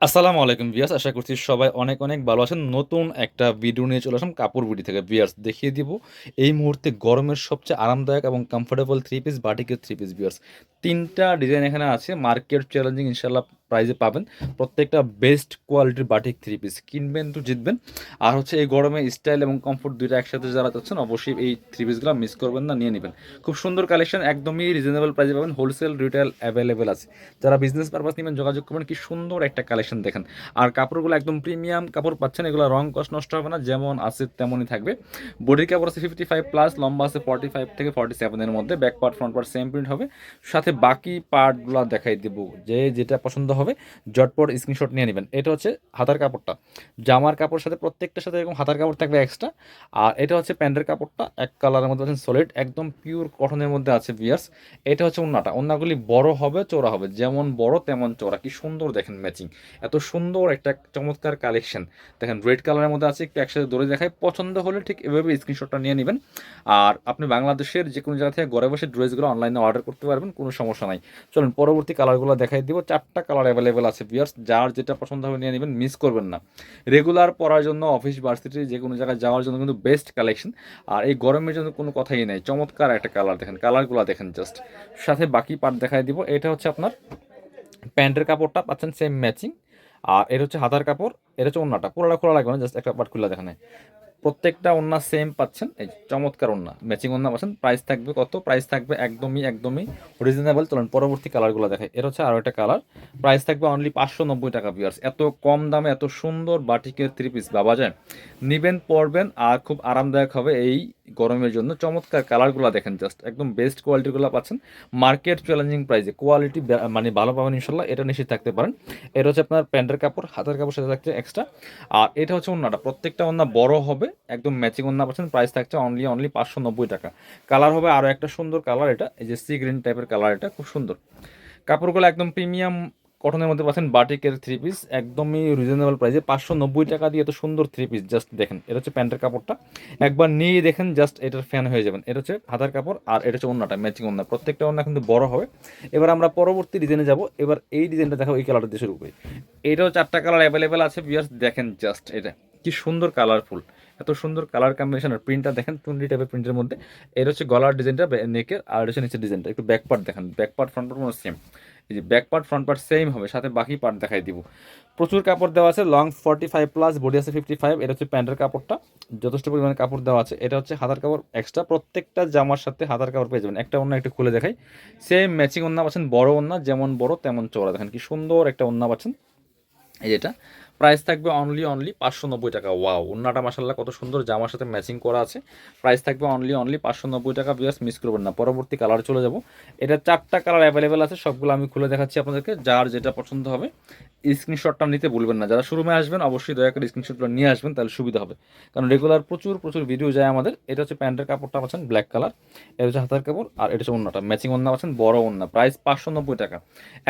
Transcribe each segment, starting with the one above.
আসসালামু আলাইকুম বিয়াস আশা করছি সবাই অনেক অনেক ভালো আছেন। নতুন একটা ভিডিও নিয়ে চলে আসলাম কাপড় বুটি থেকে। বিয়ার্স দেখিয়ে দিব এই মুহূর্তে গরমের সবচেয়ে আরামদায়ক এবং কমফোর্টেবল থ্রি পিস বাটিকের থ্রি পিস বিয়ার্স তিনটা ডিজাইন এখানে আছে মার্কেট চ্যালেঞ্জিং ইনশাল্লাহ প্রাইজে পাবেন। প্রত্যেকটা বেস্ট কোয়ালিটির বাটিক থ্রি পিস কিনবেন তো জিতবেন। আর হচ্ছে এই গরমে স্টাইল এবং কমফোর্ট দুইটা একসাথে যারা চাচ্ছেন অবশ্যই এই থ্রি পিসগুলো মিস করবেন না, নিয়ে নেবেন। খুব সুন্দর কালেকশন একদমই রিজনেবল প্রাইসে পাবেন। হোলসেল রিটেল অ্যাভেলেবেল আছে। যারা বিজনেস পারপাস নেবেন, যোগাযোগ করবেন, কি সুন্দর একটা কালেকশন দেখেন। আর কাপড়গুলো একদম প্রিমিয়াম কাপড় পাচ্ছেন, এগুলো রং কষ্ট নষ্ট হবে না, যেমন আছে তেমনই থাকবে। বডির কাপড় আছে ফিফটি ফাইভ প্লাস লম্বা আছে ফর্টি ফাইভ থেকে ফর্টি সেভেনের মধ্যে। Back part front part same print হবে। সাথে বাকি পার্টগুলো দেখাই দেবো। যে যেটা পছন্দ হবে, জটপট স্ক্রিনশট নিয়ে নেবেন। এটা হচ্ছে হাতার কাপড়টা। জামার কাপড়ের সাথে প্রত্যেকটার সাথে এরকম হাতার কাপড় থাকবে এক্সট্রা আর এটা হচ্ছে প্যান্টের কাপড়টা, এক কালারের মধ্যে আছেন সলিড একদম পিওর কটনের মধ্যে আছে বিয়ার্স এটা হচ্ছে ওন্নাটা। ওন্নাগুলি বড় হবে চোরা হবে। যেমন বড়, তেমন চোরা কি সুন্দর দেখেন ম্যাচিং এত সুন্দর একটা চমৎকার কালেকশন দেখেন রেড কালারের মধ্যে আছে, একটু একসাথে দৌড়ে দেখায়। পছন্দ হলে ঠিক এভাবে স্ক্রিনশটটা নিয়ে নেবেন। আর আপনি বাংলাদেশের যে কোনো জায়গা থেকে ঘরে বসে ড্রেসগুলো অনলাইনে অর্ডার করতে পারবেন, কোনো সমস্যা নাই। চলুন পরবর্তী কালারগুলো দেখাই দিব। চারটা কালার অ্যাভেলেবেল আছে বিয়ার্স যার যেটা পছন্দ হবে নিয়ে নেবেন মিস করবেন না। রেগুলার পড়ার জন্য অফিস ভার্সিটি যে কোনো জায়গায় যাওয়ার জন্য কিন্তু বেস্ট কালেকশন আর এই গরমের জন্য কোনো কথাই নেই, চমৎকার একটা কালার দেখেন কালারগুলো দেখেন জাস্ট সাথে বাকি পার্ট দেখাই দিব, এটা হচ্ছে আপনার প্যান্টের কাপড়টা পাচ্ছেন সেম ম্যাচিং আর এটা হচ্ছে হাতার কাপড়, এটা হচ্ছে অন্যটা পুরোটা খোলা লাগবে না জাস্ট একটা পার্ট খুলে দেখানে। প্রত্যেকটা ওন্না সেম পাচ্ছেন। এই চমৎকার ওন্না ম্যাচিং ওন্না পাচ্ছেন। প্রাইস থাকবে কত? প্রাইস থাকবে একদমই একদমই রিজনেবল চলেন পরবর্তী কালারগুলো দেখাই। এর হচ্ছে আরও একটা কালার প্রাইস থাকবে অনলি পাঁচশো নব্বই টাকা পিয়ার্স এত কম দামে, এত সুন্দর বাটিকের থ্রি পিস বাবা যায়, নিবেন, পরবেন, আর খুব আরামদায়ক হবে এই গরমের জন্য চমৎকার কালারগুলো দেখেন জাস্ট একদম বেস্ট কোয়ালিটিগুলো পাচ্ছেন। মার্কেট চ্যালেঞ্জিং প্রাইসে কোয়ালিটি মানে ভালো পাবেন ইনশাল্লাহ, এটা নিশ্চিত থাকতে পারেন। এটা হচ্ছে আপনার প্যান্টের কাপড়, হাতের কাপড় সাথে থাকছে এক্সট্রা আর এটা হচ্ছে অন্যটা প্রত্যেকটা অন্য বড় হবে, একদম ম্যাচিং অন্য পাচ্ছেন প্রাইস থাকছে অনলি অনলি পাঁচশো নব্বই টাকা। কালার হবে আরও একটা সুন্দর কালার এটা, এই যে সি গ্রিন টাইপের কালার এটা, খুব সুন্দর। কাপড়গুলো একদম প্রিমিয়াম কটনের মধ্যে পাচ্ছেন বাটিকের থ্রি পিস একদমই রিজনেবল প্রাইসে পাঁচশো নব্বই টাকা দিয়ে এত সুন্দর থ্রি পিস জাস্ট দেখেন, এটা হচ্ছে প্যান্টের কাপড়টা। একবার নিয়ে দেখেন জাস্ট এটার ফ্যান হয়ে যাবেন। এটা হচ্ছে হাতার কাপড় আর এটা হচ্ছে অন্যটা ম্যাচিং অন্য প্রত্যেকটা অন্য কিন্তু বড় হবে। এবার আমরা পরবর্তী ডিজাইনে যাব। এবার এই ডিজাইনটা দেখো এই কালারটা দিয়ে শুরু করি। এটাও চারটা কালার অ্যাভেলেবেল আছে বিয়ার্স দেখেন জাস্ট এটা। কি সুন্দর কালারফুল এত সুন্দর কালার কম্বিনেশন আর প্রিন্টটা দেখেন টুয়েন্টি টাইপের প্রিন্টের মধ্যে। এর হচ্ছে গলার ডিজাইনটা নেকের আর হচ্ছে নিচের ডিজাইনটা একটু ব্যাক পার্ট দেখেন। Back part front part same এই যে back part front part same হবে, সাথে বাকি পার্ট দেখাই দিব। প্রচুর কাপড় দেওয়া আছে long forty five plus body আছে ফিফটি ফাইভ এটা হচ্ছে প্যান্টের কাপড়টা, যথেষ্ট পরিমাণে কাপড় দেওয়া আছে। এটা হচ্ছে হাতার কাপড় এক্সট্রা প্রত্যেকটা জামার সাথে হাতার কাপড় পেয়ে যাবেন। একটা অন্য একটু খুলে দেখাই। সেম ম্যাচিং অন্য পাচ্ছেন, বড় অন্য যেমন বড় তেমন চওড়া। দেখেন কি সুন্দর একটা অন্য পাচ্ছেন। এই যেটা প্রাইস থাকবে অনলি অনলি পাঁচশো নব্বই টাকা। ওয়াও অন্যটা মাসাল্লাহ কত সুন্দর, জামার সাথে ম্যাচিং করা আছে। প্রাইস থাকবে অনলি অনলি পাঁচশো নব্বই টাকা বিয়াস মিস করবেন না। পরবর্তী কালার চলে যাব। এটা চারটা কালার অ্যাভেলেবেল আছে, সবগুলো আমি খুলে দেখাচ্ছি আপনাদেরকে। যার যেটা পছন্দ হবে স্ক্রিনশটটা নিতে ভুলবেন না। যারা শুরুমে আসবেন, অবশ্যই দয়া করে স্ক্রিনশটগুলো নিয়ে আসবেন, তাহলে সুবিধা হবে। কারণ রেগুলার প্রচুর প্রচুর ভিডিও যায় আমাদের। এটা হচ্ছে প্যান্টের কাপড়টা পাচ্ছেন ব্ল্যাক কালার এটা হচ্ছে হাতার কাপড়, আর এটা হচ্ছে অন্যটা ম্যাচিং অন্য পাচ্ছেন, বড় অন্য প্রাইস পাঁচশো নব্বই টাকা।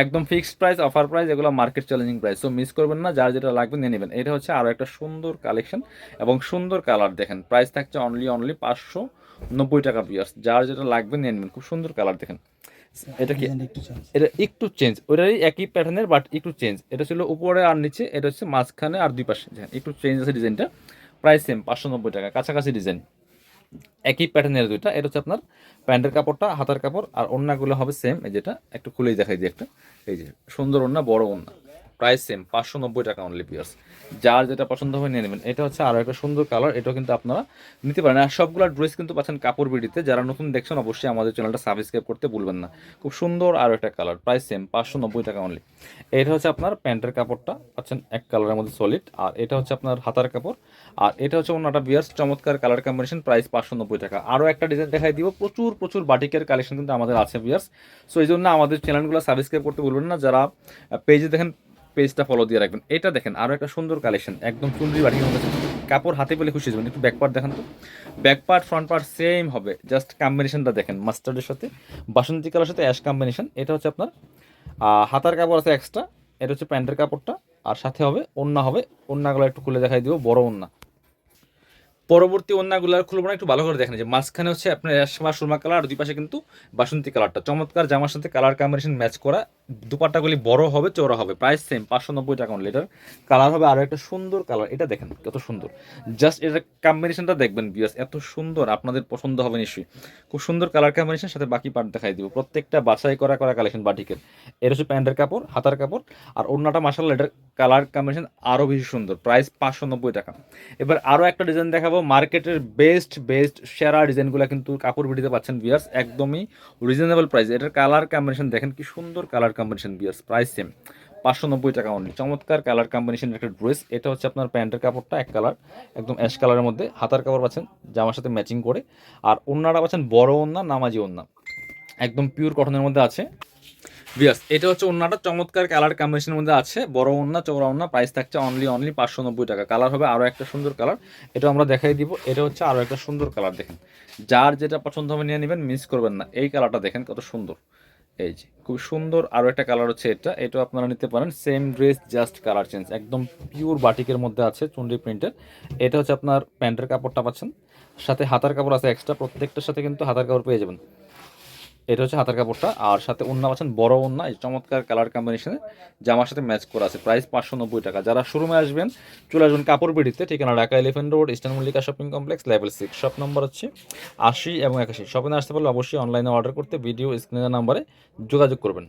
একদম ফিক্সড প্রাইস অফার প্রাইস এগুলো market challenging price so miss করবেন না, যার যেটা লাগবে নিয়ে নেবেন। এটা হচ্ছে আরও একটা সুন্দর কালেকশন এবং সুন্দর কালার দেখেন। প্রাইস থাকছে অনলি অনলি পাঁচশো নব্বই টাকা পিয়ার্স যার যেটা লাগবে নিয়ে নেবেন। খুব সুন্দর কালার দেখেন। এটা কি? এটা একটু চেঞ্জ ওটারই একই প্যাটার্নের বাট একটু চেঞ্জ এটা ছিল উপরে আর নিচে এটা হচ্ছে মাঝখানে আর দুই পাশে। দেখেন, একটু চেঞ্জ আছে ডিজাইনটা প্রাইস সেম পাঁচশো নব্বই টাকা কাছাকাছি ডিজাইন একই প্যাটার্নের দুইটা। এটা হচ্ছে আপনার প্যান্টের কাপড়টা হাতার কাপড় আর ওড়নাগুলো হবে সেম এই যেটা। একটু খুলেই দেখাই দিই একটা। এই যে সুন্দর ওড়না বড় ওড়না। প্রাইস সেম পাঁচশো নব্বই টাকা অনলি পিয়ার্স যার যেটা পছন্দ হবে নিয়ে নেবেন। এটা হচ্ছে আরও একটা সুন্দর কালার এটাও কিন্তু আপনারা নিতে পারেন। আর সবগুলো ড্রেস কিন্তু পাচ্ছেন কাপড় বিডিতে। যারা নতুন দেখছেন, অবশ্যই আমাদের চ্যানেলটা সাবস্ক্রাইব করতে ভুলবেন না। খুব সুন্দর আরও একটা কালার প্রাইস সেম পাঁচশো নব্বই টাকা অনলি এটা হচ্ছে আপনার প্যান্টের কাপড়টা, পাচ্ছেন এক কালারের মধ্যে সলিড আর এটা হচ্ছে আপনার হাতার কাপড়। আর এটা হচ্ছে অন্যটা বিয়ার্স চমৎকার কালার কম্বিনেশন প্রাইস পাঁচশো নব্বই টাকা। আরও একটা ডিজাইন দেখাই দিব, প্রচুর প্রচুর বাটিকের কালেকশন কিন্তু আমাদের আছে বিয়ার্স সো এই জন্য আমাদের চ্যানেলগুলো সাবস্ক্রাইব করতে ভুলবেন না। যারা পেজে দেখেন পেজটা ফলো দিয়ে রাখবেন। এটা দেখেন আরও একটা সুন্দর কালেকশন একদম চুনরি বাটিকের মধ্যে কাপড় হাতে পেলে খুশি যাবেন একটু ব্যাক পার্ট দেখান তো। Back part front part same হবে জাস্ট কম্বিনেশনটা দেখেন মাস্টার্ডের সাথে। বাসন্তী কালার সাথে অ্যাশ কম্বিনেশন এটা হচ্ছে আপনার হাতার কাপড় আছে এক্সট্রা এটা হচ্ছে প্যান্টের কাপড়টা, আর সাথে হবে ওন্না হবে, ওন্নাগুলো একটু খুলে দেখাই দিব, বড় ওন্না। পরবর্তী অন্যগুলো খুলবো না, একটু ভালো করে দেখেন যে মাঝখানে হচ্ছে আপনার সুরমা কালার আর দুই পাশে কিন্তু বাসন্তী কালারটা চমৎকার জামার সাথে কালার কম্বিনেশন ম্যাচ করা দুপাট্টাগুলি বড় হবে, চওড়া হবে। প্রাইস সেম পাঁচশো নব্বই টাকা অনলি এটার কালার হবে আরও একটা সুন্দর কালার এটা দেখেন, কত সুন্দর। জাস্ট এটার কম্বিনেশনটা দেখবেন বিয়াস এত সুন্দর। আপনাদের পছন্দ হবে নিশ্চয়ই। খুব সুন্দর কালার কম্বিনেশন সাথে বাকি পার্ট দেখাই দিব। প্রত্যেকটা বাছাই করা করা কালেকশন বাটিকের। এটা হচ্ছে প্যান্টের কাপড়, হাতার কাপড়। আর অন্যটা মাসাল্লাহ এটার কালার কম্বিনেশন আরও বেশি সুন্দর। প্রাইস পাঁচশো নব্বই টাকা। এবার আরও একটা ডিজাইন দেখাবো। মার্কেটের বেস্ট বেস্ট সেরা ডিজাইনগুলো কিন্তু কাপড় ভিডিতে পাচ্ছেন বিয়ার্স একদমই রিজনেবল প্রাইস এটার কালার কম্বিনেশন দেখেন, কি সুন্দর কালার কম্বিনেশন বিয়ার্স প্রাইস সেম পাঁচশো নব্বই টাকা অনলি চমৎকার কালার কম্বিনেশনের একটা ড্রেস এটা হচ্ছে আপনার প্যান্টের কাপড়টা এক কালার একদম অ্যাশ কালারের মধ্যে। হাতার কাপড় পাচ্ছেন, জামার সাথে ম্যাচিং করে। আর ওন্নাটা পাচ্ছেন বড় ওন্না নামাজি ওন্না একদম পিওর কটনের মধ্যে আছে। বিয়াস এটা হচ্ছে ওন্নাটা চমৎকার কালার কম্বিনেশনের মধ্যে আছে। বড় ওন্না চৌড়া ওন্না প্রাইস থাকছে অনলি অনলি পাঁচশো নব্বই টাকা। কালার হবে আরও একটা সুন্দর কালার এটা আমরা দেখাই দিব। এটা হচ্ছে আরও একটা সুন্দর কালার দেখেন। যার যেটা পছন্দ হবে নিয়ে নেবেন মিস করবেন না। এই কালারটা দেখেন কত সুন্দর। এই যে, খুব সুন্দর আরও একটা কালার হচ্ছে এটা। এটা আপনারা নিতে পারেন। Same dress just colour change একদম পিওর বাটিকের মধ্যে আছে চুন্ডি প্রিন্টের এটা হচ্ছে আপনার প্যান্টের কাপড়টা পাচ্ছেন। সাথে হাতার কাপড় আছে এক্সট্রা প্রত্যেকটার সাথে কিন্তু হাতার কাপড় পেয়ে যাবেন। এটা হচ্ছে হাতার কাপড়টা। আর সাথে ওন্না আছেন বড় ওন্না এই চমৎকার কালার কম্বিনেশনে জামার সাথে ম্যাচ করা আছে। প্রাইস পাঁচশো নব্বই টাকা। যারা শোরুমে আসবেন, চলে আসবেন কাপড় বিড়িতে, ঠিকানা Dhaka Elephant Road Eastern Mallika shopping complex level six shop number হচ্ছে আশি এবং একাশি। শপিংয়ে আসতে পারলে অবশ্যই অনলাইনে অর্ডার করতে ভিডিও স্ক্রিনের নাম্বারে যোগাযোগ করবেন।